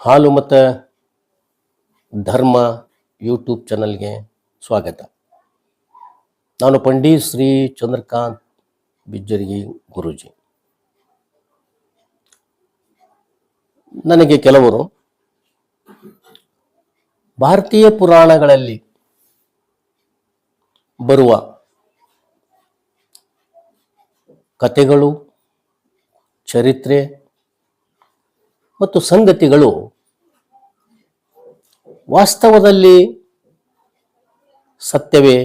ಹಾಲು ಮತ್ತು ಧರ್ಮ ಯೂಟ್ಯೂಬ್ ಚಾನಲ್ಗೆ ಸ್ವಾಗತ. ನಾನು ಪಂಡಿತ್ ಶ್ರೀ ಚಂದ್ರಕಾಂತ್ ಬಿಜ್ಜರಿಗಿ ಗುರೂಜಿ. ನನಗೆ ಕೆಲವರು ಭಾರತೀಯ ಪುರಾಣಗಳಲ್ಲಿ ಬರುವ ಕಥೆಗಳು, ಚರಿತ್ರೆ ಮತ್ತು ಸಂಗತಿಗಳು ವಾಸ್ತವದಲ್ಲಿ ಸತ್ಯವೇ?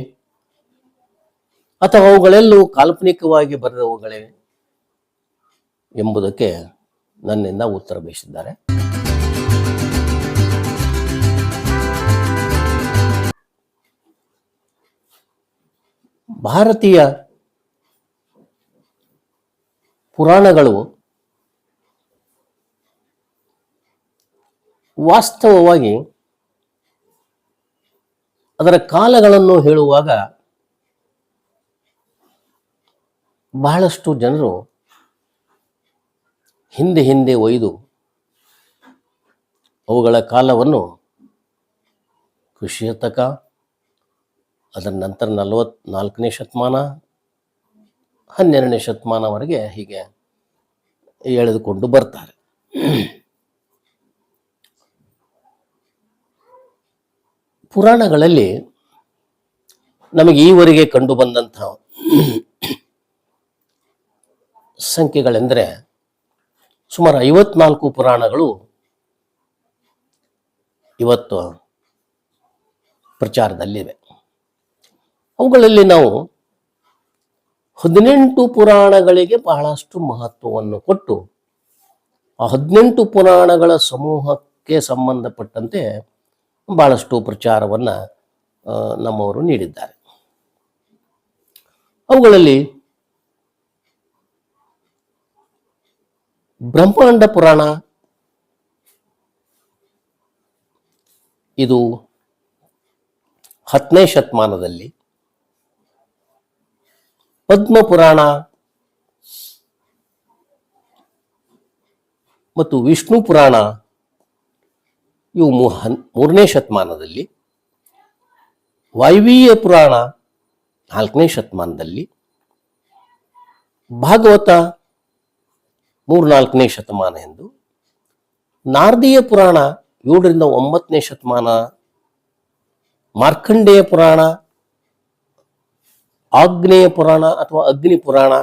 ಅಥವಾ ಅವುಗಳೆಲ್ಲವೂ ಕಾಲ್ಪನಿಕವಾಗಿ ಬರೆದವುಗಳೇ? ಎಂಬುದಕ್ಕೆ ನನ್ನಿಂದ ಉತ್ತರ ಬಯಸಿದ್ದಾರೆ. ಭಾರತೀಯ ಪುರಾಣಗಳು ವಾಸ್ತವವಾಗಿ ಅದರ ಕಾಲಗಳನ್ನು ಹೇಳುವಾಗ ಬಹಳಷ್ಟು ಜನರು ಹಿಂದೆ ಹಿಂದೆ ಒಯ್ದು ಅವುಗಳ ಕಾಲವನ್ನು ಕೃಷಿಯತಕ ಅದರ ನಂತರ ನಲವತ್ನಾಲ್ಕನೇ ಶತಮಾನ, ಹನ್ನೆರಡನೇ ಶತಮಾನವರೆಗೆ ಹೀಗೆ ಎಳೆದುಕೊಂಡು ಬರ್ತಾರೆ. ಪುರಾಣಗಳಲ್ಲಿ ನಮಗೆ ಈವರೆಗೆ ಕಂಡು ಬಂದಂಥ ಸಂಖ್ಯೆಗಳೆಂದರೆ ಸುಮಾರು ಐವತ್ನಾಲ್ಕು ಪುರಾಣಗಳು ಇವತ್ತು ಪ್ರಚಾರದಲ್ಲಿವೆ. ಅವುಗಳಲ್ಲಿ ನಾವು ಹದಿನೆಂಟು ಪುರಾಣಗಳಿಗೆ ಬಹಳಷ್ಟು ಮಹತ್ವವನ್ನು ಕೊಟ್ಟು ಆ ಹದಿನೆಂಟು ಪುರಾಣಗಳ ಸಮೂಹಕ್ಕೆ ಸಂಬಂಧಪಟ್ಟಂತೆ ಬಹಳಷ್ಟು ಪ್ರಚಾರವನ್ನು ನಮ್ಮವರು ನೀಡಿದ್ದಾರೆ. ಅವುಗಳಲ್ಲಿ ಬ್ರಹ್ಮಾಂಡ ಪುರಾಣ, ಇದು ಹತ್ತನೇ ಶತಮಾನದಲ್ಲಿ, ಪದ್ಮ ಪುರಾಣ ಮತ್ತು ವಿಷ್ಣು ಪುರಾಣ ಇವು ಹನ್- ಮೂರನೇ ಶತಮಾನದಲ್ಲಿ, ವಾಯುವೀಯ ಪುರಾಣ ನಾಲ್ಕನೇ ಶತಮಾನದಲ್ಲಿ, ಭಾಗವತ ಮೂರ್ನಾಲ್ಕನೇ ಶತಮಾನ ಎಂದು, ನಾರದೀಯ ಪುರಾಣ ಏಳರಿಂದ ಒಂಬತ್ತನೇ ಶತಮಾನ, ಮಾರ್ಕಂಡೇಯ ಪುರಾಣ, ಆಗ್ನೇಯ ಪುರಾಣ ಅಥವಾ ಅಗ್ನಿ ಪುರಾಣ,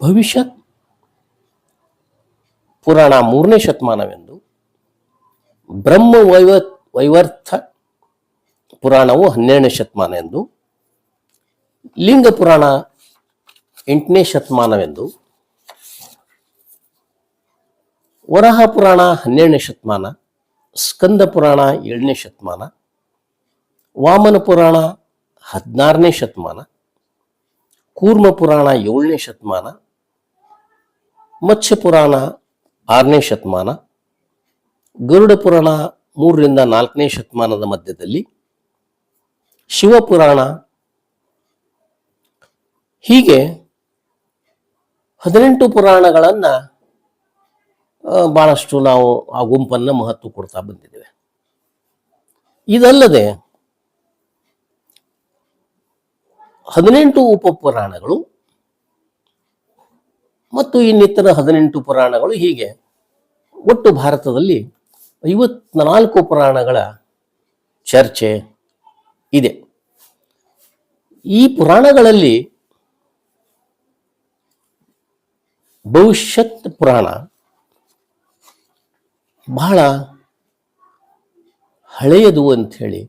ಭವಿಷ್ಯತ್ ಪುರಾಣ ಮೂರನೇ ಶತಮಾನವೆಂದು ಬ್ರಹ್ಮ ವೈವ, ವೈವರ್ಥ ಪುರಾಣವು ಹನ್ನೆರಡನೇ ಶತಮಾನ ಎಂದು, ಲಿಂಗ ಪುರಾಣ ಎಂಟನೇ ಶತಮಾನವೆಂದು, ವರಹ ಪುರಾಣ ಹನ್ನೆರಡನೇ ಶತಮಾನ, ಸ್ಕಂದ ಪುರಾಣ ಏಳನೇ ಶತಮಾನ, ವಾಮನ ಪುರಾಣ ಹದಿನಾರನೇ ಶತಮಾನ, ಕೂರ್ಮ ಪುರಾಣ ಏಳನೇ ಶತಮಾನ, ಮತ್ಸ್ಯ ಪುರಾಣ ಆರನೇ ಶತಮಾನ, ಗರುಡ ಪುರಾಣ ಮೂರರಿಂದ ನಾಲ್ಕನೇ ಶತಮಾನದ ಮಧ್ಯದಲ್ಲಿ ಶಿವಪುರಾಣ ಹೀಗೆ ಹದಿನೆಂಟು ಪುರಾಣಗಳನ್ನು ಭಾಳಷ್ಟು ನಾವು ಆ ಗುಂಪನ್ನು ಮಹತ್ವ ಕೊಡ್ತಾ ಬಂದಿದ್ದೇವೆ. ಇದಲ್ಲದೆ ಹದಿನೆಂಟು ಉಪಪುರಾಣಗಳು ಮತ್ತು ಇನ್ನಿತರ ಹದಿನೆಂಟು ಪುರಾಣಗಳು ಹೀಗೆ. ಒಟ್ಟು ಭಾರತದಲ್ಲಿ ಐವತ್ನಾಲ್ಕು ಪುರಾಣಗಳ ಚರ್ಚೆ ಇದೆ. ಈ ಪುರಾಣಗಳಲ್ಲಿ ಭವಿಷ್ಯತ್ ಪುರಾಣ ಬಹಳ ಹಳೆಯದು ಅಂಥೇಳಿ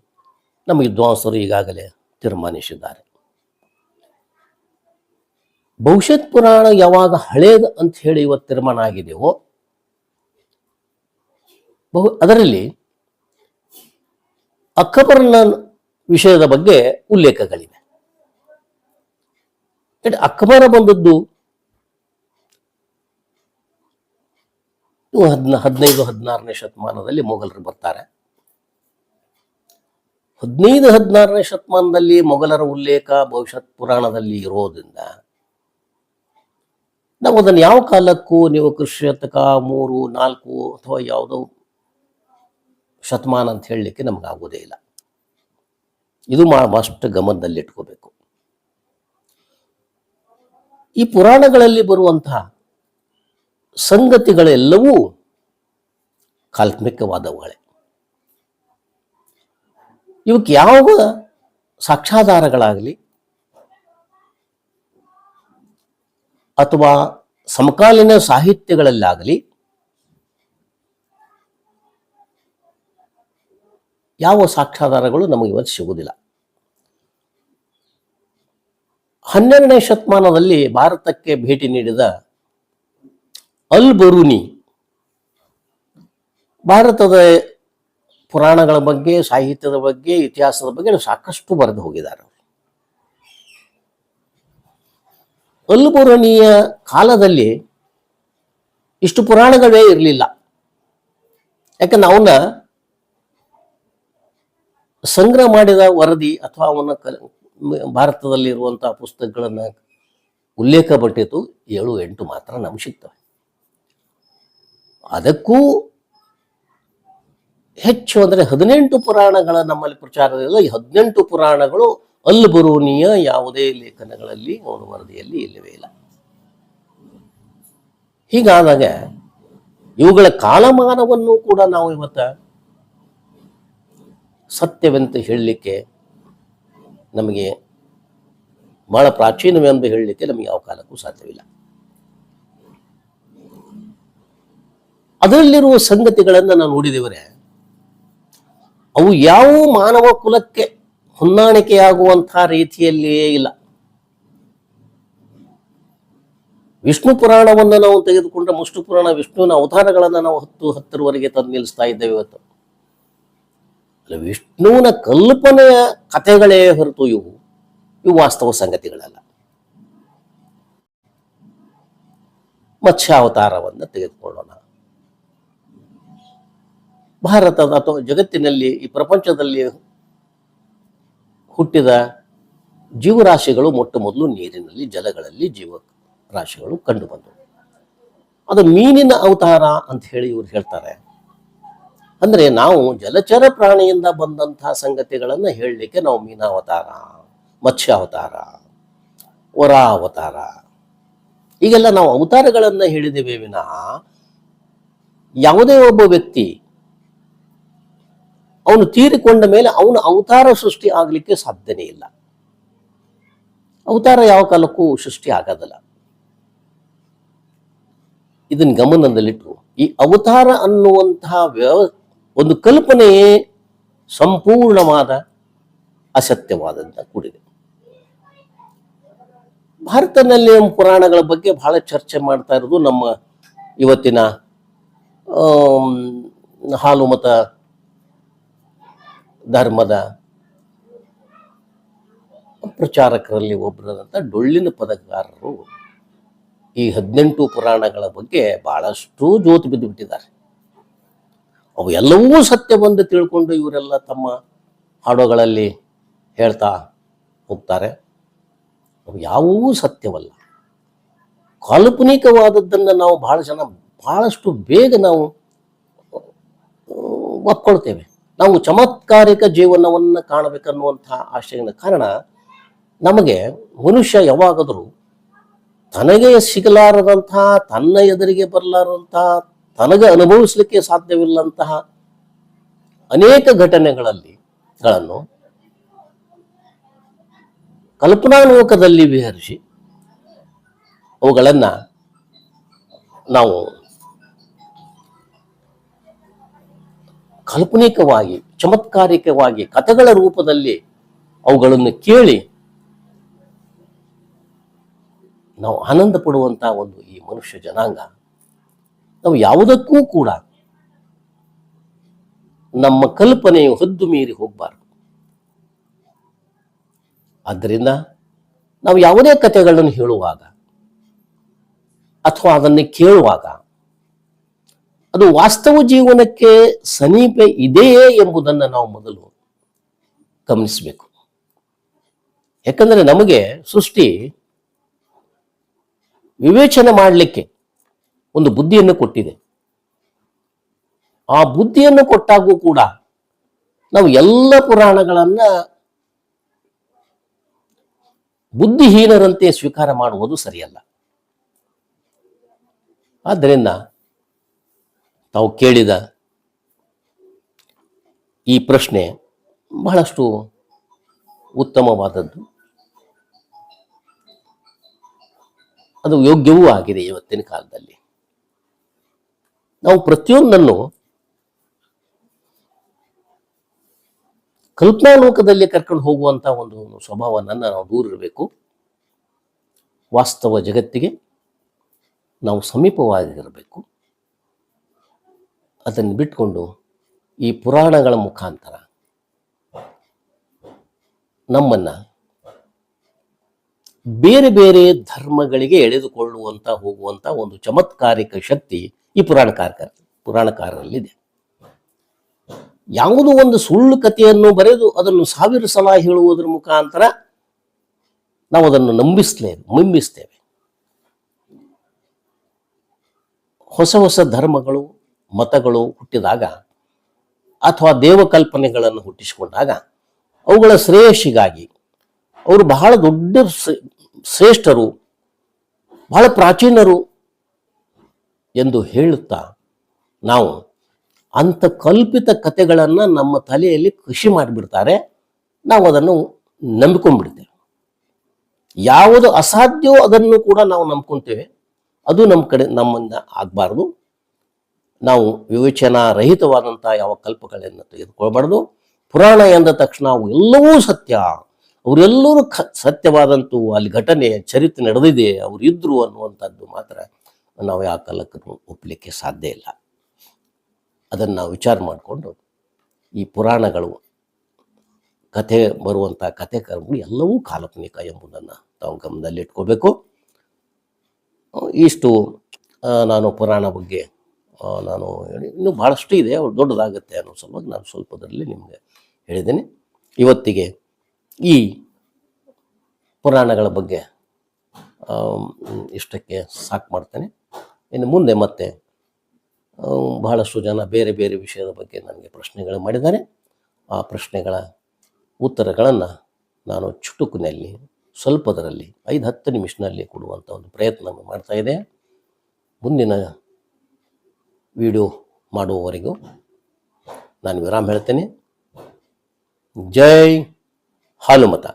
ನಮ್ಮ ವಿದ್ವಾಂಸರು ಈಗಾಗಲೇ ತೀರ್ಮಾನಿಸಿದ್ದಾರೆ. ಭವಿಷ್ಯತ್ ಪುರಾಣ ಯಾವಾಗ ಹಳೇದು ಅಂತ ಹೇಳಿ ಇವತ್ತು ತೀರ್ಮಾನ ಆಗಿದೆಯೋ, ಬಹು, ಅದರಲ್ಲಿ ಅಕ್ಬರನ ವಿಷಯದ ಬಗ್ಗೆ ಉಲ್ಲೇಖಗಳಿವೆ. ಅಕ್ಬರ ಬಂದದ್ದು ಹದ್ನ, ಹದಿನೈದು, ಹದಿನಾರನೇ ಶತಮಾನದಲ್ಲಿ ಮೊಘಲರು ಬರ್ತಾರೆ. ಹದಿನೈದು, ಹದಿನಾರನೇ ಶತಮಾನದಲ್ಲಿ ಮೊಘಲರ ಉಲ್ಲೇಖ ಭವಿಷ್ಯತ್ ಪುರಾಣದಲ್ಲಿ ಇರೋದ್ರಿಂದ ನಾವು ಅದನ್ನು ಯಾವ ಕಾಲಕ್ಕೂ ನೀವು ಕೃಷ್ಯತಕ ಮೂರು, ನಾಲ್ಕು ಅಥವಾ ಯಾವುದೋ ಶತಮಾನ ಅಂತ ಹೇಳಲಿಕ್ಕೆ ನಮಗಾಗೋದೇ ಇಲ್ಲ. ಇದು ಮಸ್ಟ್ ಗಮನದಲ್ಲಿಟ್ಕೋಬೇಕು. ಈ ಪುರಾಣಗಳಲ್ಲಿ ಬರುವಂತಹ ಸಂಗತಿಗಳೆಲ್ಲವೂ ಕಾಲ್ಪನಿಕವಾದವುಗಳೇ. ಇವಕ್ಕೆ ಯಾವ ಸಾಕ್ಷ್ಯಾಧಾರಗಳಾಗಲಿ ಅಥವಾ ಸಮಕಾಲೀನ ಸಾಹಿತ್ಯಗಳಲ್ಲಾಗಲಿ ಯಾವ ಸಾಕ್ಷ್ಯಾಧಾರಗಳು ನಮಗೆ ಇವತ್ತು ಸಿಗುವುದಿಲ್ಲ. ಹನ್ನೆರಡನೇ ಶತಮಾನದಲ್ಲಿ ಭಾರತಕ್ಕೆ ಭೇಟಿ ನೀಡಿದ ಅಲ್ ಬರೂನಿ ಭಾರತದ ಪುರಾಣಗಳ ಬಗ್ಗೆ, ಸಾಹಿತ್ಯದ ಬಗ್ಗೆ, ಇತಿಹಾಸದ ಬಗ್ಗೆ ಸಾಕಷ್ಟು ಬರೆದು ಹೋಗಿದ್ದಾರೆ ಅಲ್ಬುರಣಿಯ ಕಾಲದಲ್ಲಿ ಇಷ್ಟು ಪುರಾಣಗಳೇ ಇರಲಿಲ್ಲ. ಯಾಕಂದ್ರೆ ಅವನ್ನ ಸಂಗ್ರಹ ಮಾಡಿದ ವರದಿ ಅಥವಾ ಅವನ ಭಾರತದಲ್ಲಿ ಇರುವಂತಹ ಪುಸ್ತಕಗಳನ್ನು ಉಲ್ಲೇಖ ಪಟ್ಟಿತು ಏಳು ಎಂಟು ಮಾತ್ರ ನಮ್ಗೆ ಸಿಗ್ತವೆ. ಅದಕ್ಕೂ ಹೆಚ್ಚು ಅಂದರೆ ಹದಿನೆಂಟು ಪುರಾಣಗಳ ನಮ್ಮಲ್ಲಿ ಪ್ರಚಾರವಿಲ್ಲ, ಈ ಹದಿನೆಂಟು ಪುರಾಣಗಳು ಅಲ್ಬರೂನಿಯ ಯಾವುದೇ ಲೇಖನಗಳಲ್ಲಿ ಅವನ ವರದಿಯಲ್ಲಿ ಇಲ್ಲವೇ ಇಲ್ಲ. ಹೀಗಾದಾಗ ಇವುಗಳ ಕಾಲಮಾನವನ್ನು ಕೂಡ ನಾವು ಇವತ್ತ ಸತ್ಯವೆಂತ ಹೇಳಲಿಕ್ಕೆ ನಮಗೆ ಬಹಳ ಪ್ರಾಚೀನವೆಂದು ಹೇಳಲಿಕ್ಕೆ ನಮಗೆ ಯಾವ ಕಾಲಕ್ಕೂ ಸಾಧ್ಯವಿಲ್ಲ. ಅದರಲ್ಲಿರುವ ಸಂಗತಿಗಳನ್ನು ನಾವು ನೋಡಿದವರೆ ಅವು ಯಾವ ಮಾನವ ಕುಲಕ್ಕೆ ಹೊಂದಾಣಿಕೆಯಾಗುವಂತಹ ರೀತಿಯಲ್ಲಿಯೇ ಇಲ್ಲ. ವಿಷ್ಣು ಪುರಾಣವನ್ನು ನಾವು ತೆಗೆದುಕೊಂಡ್ರೆ ಮುಷ್ಣು ಪುರಾಣ ವಿಷ್ಣುವಿನ ಅವತಾರಗಳನ್ನು ನಾವು ಹತ್ತು ಹತ್ತರವರೆಗೆ ತಂದು ನಿಲ್ಲಿಸ್ತಾ ಇದ್ದೇವೆ ಇವತ್ತು. ವಿಷ್ಣುವಿನ ಕಲ್ಪನೆಯ ಕಥೆಗಳೇ ಹೊರತು ಇವು. ಇವು ವಾಸ್ತವ ಸಂಗತಿಗಳಲ್ಲ. ಮತ್ಸ್ಯಾವತಾರವನ್ನು ತೆಗೆದುಕೊಳ್ಳೋಣ. ಭಾರತದ ಅಥವಾ ಜಗತ್ತಿನಲ್ಲಿ ಈ ಪ್ರಪಂಚದಲ್ಲಿ ಹುಟ್ಟಿದ ಜೀವರಾಶಿಗಳು ಮೊಟ್ಟ ಮೊದಲು ನೀರಿನಲ್ಲಿ, ಜಲಗಳಲ್ಲಿ ಜೀವ ರಾಶಿಗಳು ಕಂಡು ಬಂದವು ಅದು ಮೀನಿನ ಅವತಾರ ಅಂತ ಹೇಳಿ ಇವ್ರು ಹೇಳ್ತಾರೆ. ಅಂದ್ರೆ ನಾವು ಜಲಚರ ಪ್ರಾಣಿಯಿಂದ ಬಂದಂತಹ ಸಂಗತಿಗಳನ್ನು ಹೇಳಲಿಕ್ಕೆ ನಾವು ಮೀನಾವತಾರ, ಮತ್ಸ್ಯಾವತಾರ, ವರಾವತಾರ. ಈಗೆಲ್ಲ ನಾವು ಅವತಾರಗಳನ್ನು ಹೇಳಿದ್ದೇವೆ ವಿನಃ ಯಾವುದೇ ಒಬ್ಬ ವ್ಯಕ್ತಿ ಅವನು ತೀರಿಕೊಂಡ ಮೇಲೆ ಅವನ ಅವತಾರ ಸೃಷ್ಟಿ ಆಗಲಿಕ್ಕೆ ಸಾಧ್ಯನೇ ಇಲ್ಲ. ಅವತಾರ ಯಾವ ಕಾಲಕ್ಕೂ ಸೃಷ್ಟಿ ಆಗೋದಿಲ್ಲ. ಇದನ್ನ ಗಮನದಲ್ಲಿಟ್ಟು ಈ ಅವತಾರ ಅನ್ನುವಂತಹ ವ್ಯವ, ಒಂದು ಕಲ್ಪನೆಯೇ ಸಂಪೂರ್ಣವಾದ ಅಸತ್ಯವಾದಂತ ಕೂಡಿದೆ. ಭಾರತದಲ್ಲಿ ಪುರಾಣಗಳ ಬಗ್ಗೆ ಬಹಳ ಚರ್ಚೆ ಮಾಡ್ತಾ ಇರೋದು ನಮ್ಮ ಇವತ್ತಿನ ಹಾಲು ಮತ ಧರ್ಮದ ಪ್ರಚಾರಕರಲ್ಲಿ ಒಬ್ಬರಾದಂಥ ಡೊಳ್ಳಿನ ಪದಗಾರರು ಈ ಹದಿನೆಂಟು ಪುರಾಣಗಳ ಬಗ್ಗೆ ಬಹಳಷ್ಟು ಜೋತು ಬಿದ್ದು ಬಿಟ್ಟಿದ್ದಾರೆ ಅವು ಎಲ್ಲವೂ ಸತ್ಯವೆಂದು ತಿಳ್ಕೊಂಡು ಇವರೆಲ್ಲ ತಮ್ಮ ಹಾಡುಗಳಲ್ಲಿ ಹೇಳ್ತಾ ಹೋಗ್ತಾರೆ. ಅವು ಯಾವೂ ಸತ್ಯವಲ್ಲ. ಕಾಲ್ಪನಿಕವಾದದ್ದನ್ನು ನಾವು ಬಹಳ ಜನ ಬಹಳಷ್ಟು ಬೇಗ ನಾವು ಒಪ್ಕೊಳ್ತೇವೆ. ನಾವು ಚಮತ್ಕಾರಿಕ ಜೀವನವನ್ನು ಕಾಣಬೇಕನ್ನುವಂಥ ಆಶಯದ ಕಾರಣ ನಮಗೆ ಮನುಷ್ಯ ಯಾವಾಗಾದರೂ ತನಗೆ ಸಿಗಲಾರದಂತಹ ತನ್ನ ಎದುರಿಗೆ ಬರಲಾರದಂತಹ ತನಗೆ ಅನುಭವಿಸಲಿಕ್ಕೆ ಸಾಧ್ಯವಿಲ್ಲಂತಹ ಅನೇಕ ಘಟನೆಗಳಲ್ಲಿ ಗಳನ್ನು ಕಲ್ಪನಾಲೋಕದಲ್ಲಿ ವಿಹರಿಸಿ ಅವುಗಳನ್ನು ನಾವು ಕಾಲ್ಪನಿಕವಾಗಿ, ಚಮತ್ಕಾರಿಕವಾಗಿ, ಕಥೆಗಳ ರೂಪದಲ್ಲಿ ಅವುಗಳನ್ನು ಕೇಳಿ ನಾವು ಆನಂದ ಪಡುವಂತಹ ಒಂದು ಈ ಮನುಷ್ಯ ಜನಾಂಗ. ನಾವು ಯಾವುದಕ್ಕೂ ಕೂಡ ನಮ್ಮ ಕಲ್ಪನೆಯು ಹದ್ದು ಮೀರಿ ಹೋಗಬಾರದು. ಆದ್ದರಿಂದ ನಾವು ಯಾವುದೇ ಕಥೆಗಳನ್ನು ಹೇಳುವಾಗ ಅಥವಾ ಅದನ್ನು ಕೇಳುವಾಗ ಅದು ವಾಸ್ತವ ಜೀವನಕ್ಕೆ ಸಮೀಪ ಇದೆಯೇ ಎಂಬುದನ್ನು ನಾವು ಮೊದಲು ಗಮನಿಸಬೇಕು. ಯಾಕಂದರೆ ನಮಗೆ ಸೃಷ್ಟಿ ವಿವೇಚನೆ ಮಾಡಲಿಕ್ಕೆ ಒಂದು ಬುದ್ಧಿಯನ್ನು ಕೊಟ್ಟಿದೆ. ಆ ಬುದ್ಧಿಯನ್ನು ಕೊಟ್ಟಾಗೂ ಕೂಡ ನಾವು ಎಲ್ಲ ಪುರಾಣಗಳನ್ನ ಬುದ್ಧಿಹೀನರಂತೆ ಸ್ವೀಕಾರ ಮಾಡುವುದು ಸರಿಯಲ್ಲ. ಆದ್ದರಿಂದ ತಾವು ಕೇಳಿದ ಈ ಪ್ರಶ್ನೆ ಬಹಳಷ್ಟು ಉತ್ತಮವಾದದ್ದು. ಅದು ಯೋಗ್ಯವೂ ಆಗಿದೆ ಇವತ್ತಿನ ಕಾಲದಲ್ಲಿ. ನಾವು ಪ್ರತಿಯೊಂದನ್ನು ಕಲ್ಪನಾಲೋಕದಲ್ಲಿ ಕರ್ಕೊಂಡು ಹೋಗುವಂತ ಒಂದು ಸ್ವಭಾವವನ್ನು ನಾವು ದೂರ ಇರಬೇಕು. ವಾಸ್ತವ ಜಗತ್ತಿಗೆ ನಾವು ಸಮೀಪವಾಗಿರಬೇಕು. ಅದನ್ನು ಬಿಟ್ಕೊಂಡು ಈ ಪುರಾಣಗಳ ಮುಖಾಂತರ ನಮ್ಮನ್ನ ಬೇರೆ ಬೇರೆ ಧರ್ಮಗಳಿಗೆ ಎಳೆದುಕೊಳ್ಳುವಂತ ಹೋಗುವಂತ ಒಂದು ಚಮತ್ಕಾರಿಕ ಶಕ್ತಿ ಈ ಪುರಾಣಕಾರ ಪುರಾಣಕಾರರಲ್ಲಿದೆ. ಯಾವುದೋ ಒಂದು ಸುಳ್ಳು ಕಥೆಯನ್ನು ಬರೆದು ಅದನ್ನು ಸಾವಿರ ಸಲ ಹೇಳುವುದರ ಮುಖಾಂತರ ನಾವು ಅದನ್ನು ನಂಬಿಸ್ಲೇ ನಂಬಿಸ್ತೇವೆ ಹೊಸ ಹೊಸ ಧರ್ಮಗಳು ಮತಗಳು ಹುಟ್ಟಿದಾಗ ಅಥವಾ ದೇವಕಲ್ಪನೆಗಳನ್ನು ಹುಟ್ಟಿಸಿಕೊಂಡಾಗ ಅವುಗಳ ಶ್ರೇಯಸ್ಸಿಗಾಗಿ ಅವರು ಬಹಳ ದೊಡ್ಡ ಶ್ರೇಷ್ಠರು, ಬಹಳ ಪ್ರಾಚೀನರು ಎಂದು ಹೇಳುತ್ತಾ ನಾವು ಅಂಥ ಕಲ್ಪಿತ ಕಥೆಗಳನ್ನು ನಮ್ಮ ತಲೆಯಲ್ಲಿ ಕೃಷಿ ಮಾಡಿಬಿಡ್ತಾರೆ, ನಾವು ಅದನ್ನು ನಂಬಿಕೊಂಡ್ಬಿಡ್ತೇವೆ. ಯಾವುದು ಅಸಾಧ್ಯವೋ ಅದನ್ನು ಕೂಡ ನಾವು ನಂಬ್ಕೊತೇವೆ. ಅದು ನಮ್ಮ ಕಡೆ ನಮ್ಮಿಂದ ಆಗಬಾರ್ದು. ನಾವು ವಿವೇಚನಾ ರಹಿತವಾದಂಥ ಯಾವ ಕಲ್ಪಗಳನ್ನು ತೆಗೆದುಕೊಳ್ಬಾರ್ದು. ಪುರಾಣ ಎಂದ ತಕ್ಷಣ ಅವು ಎಲ್ಲವೂ ಸತ್ಯ. ಅವರೆಲ್ಲರೂ ಖ ಸತ್ಯವಾದಂತೂ ಅಲ್ಲಿ ಘಟನೆ, ಚರಿತ್ರೆ ನಡೆದಿದೆ, ಅವರು ಇದ್ರು ಅನ್ನುವಂಥದ್ದು ಮಾತ್ರ ನಾವು ಯಾವ ಕಾಲಕ್ಕೂ ಒಪ್ಪಲಿಕ್ಕೆ ಸಾಧ್ಯ ಇಲ್ಲ. ಅದನ್ನು ನಾವು ವಿಚಾರ ಮಾಡಿಕೊಂಡು ಈ ಪುರಾಣಗಳು, ಕಥೆ ಬರುವಂಥ ಕಥೆ ಕರ್ಮಗಳು ಎಲ್ಲವೂ ಕಾಲ್ಪನಿಕ ಎಂಬುದನ್ನು ತಾವು ಗಮನದಲ್ಲಿಟ್ಕೋಬೇಕು. ಇಷ್ಟು ನಾನು ಪುರಾಣ ಬಗ್ಗೆ ನಾನು ಹೇಳಿ, ಇನ್ನೂ ಭಾಳಷ್ಟು ಇದೆ, ಅವ್ರು ದೊಡ್ಡದಾಗುತ್ತೆ ಅನ್ನೋ ಸಲುವಾಗಿ ನಾನು ಸ್ವಲ್ಪದರಲ್ಲಿ ನಿಮಗೆ ಹೇಳಿದ್ದೀನಿ. ಇವತ್ತಿಗೆ ಈ ಪುರಾಣಗಳ ಬಗ್ಗೆ ಇಷ್ಟಕ್ಕೆ ಸಾಕು ಮಾಡ್ತೇನೆ. ಇನ್ನು ಮುಂದೆ ಮತ್ತೆ ಬಹಳಷ್ಟು ಜನ ಬೇರೆ ಬೇರೆ ವಿಷಯದ ಬಗ್ಗೆ ನನಗೆ ಪ್ರಶ್ನೆಗಳು ಮಾಡಿದ್ದಾರೆ. ಆ ಪ್ರಶ್ನೆಗಳ ಉತ್ತರಗಳನ್ನು ನಾನು ಚುಟುಕಿನಲ್ಲಿ, ಸ್ವಲ್ಪದರಲ್ಲಿ, ಐದು ಹತ್ತು ನಿಮಿಷದಲ್ಲಿ ಕೊಡುವಂಥ ಒಂದು ಪ್ರಯತ್ನ ಮಾಡ್ತಾ ಇದೆ ಮುಂದಿನ ವಿಡಿಯೋ ಮಾಡುವವರೆಗೂ ನಾನು ವಿರಾಮ ಹೇಳ್ತೇನೆ. ಜೈ ಹಾಲುಮತ